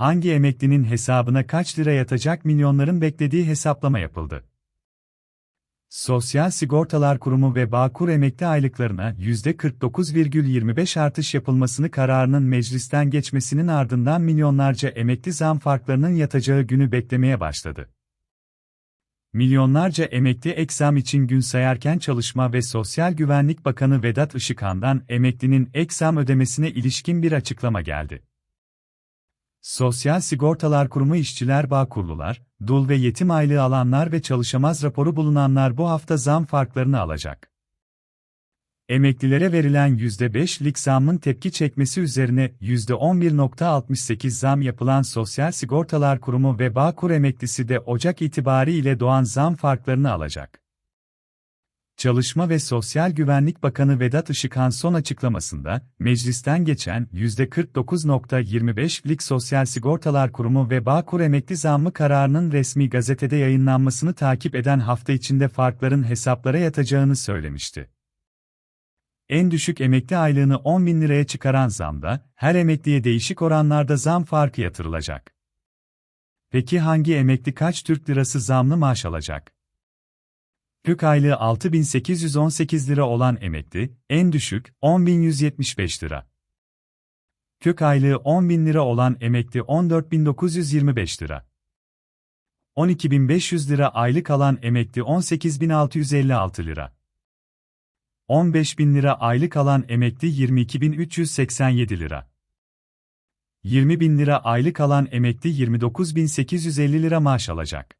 hangi emeklinin hesabına kaç lira yatacak milyonların beklediği hesaplama yapıldı. Sosyal Sigortalar Kurumu ve Bağkur emekli aylıklarına %49,25 artış yapılmasını kararının meclisten geçmesinin ardından milyonlarca emekli zam farklarının yatacağı günü beklemeye başladı. Milyonlarca emekli ek zam için gün sayarken Çalışma ve Sosyal Güvenlik Bakanı Vedat Işıkhan'dan emeklinin ek zam ödemesine ilişkin bir açıklama geldi. Sosyal Sigortalar Kurumu işçiler Bağkurlular, dul ve yetim aylığı alanlar ve çalışamaz raporu bulunanlar bu hafta zam farklarını alacak. Emeklilere verilen %5'lik zammın tepki çekmesi üzerine %11.68 zam yapılan Sosyal Sigortalar Kurumu ve Bağkur emeklisi de Ocak itibariyle doğan zam farklarını alacak. Çalışma ve Sosyal Güvenlik Bakanı Vedat Işıkhan son açıklamasında, meclisten geçen %49.25'lik Sosyal Sigortalar Kurumu ve Bağkur emekli zammı kararının resmi gazetede yayınlanmasını takip eden hafta içinde farkların hesaplara yatacağını söylemişti. En düşük emekli aylığını 10 bin liraya çıkaran zamda, her emekliye değişik oranlarda zam farkı yatırılacak. Peki hangi emekli kaç Türk lirası zamlı maaş alacak? Kök aylığı 6818 lira olan emekli, en düşük 10175 lira. Kök aylığı 10.000 lira olan emekli 14925 lira. 12500 lira aylık alan emekli 18656 lira. 15000 lira aylık alan emekli 22387 lira. 20.000 lira aylık alan emekli 29850 lira maaş alacak.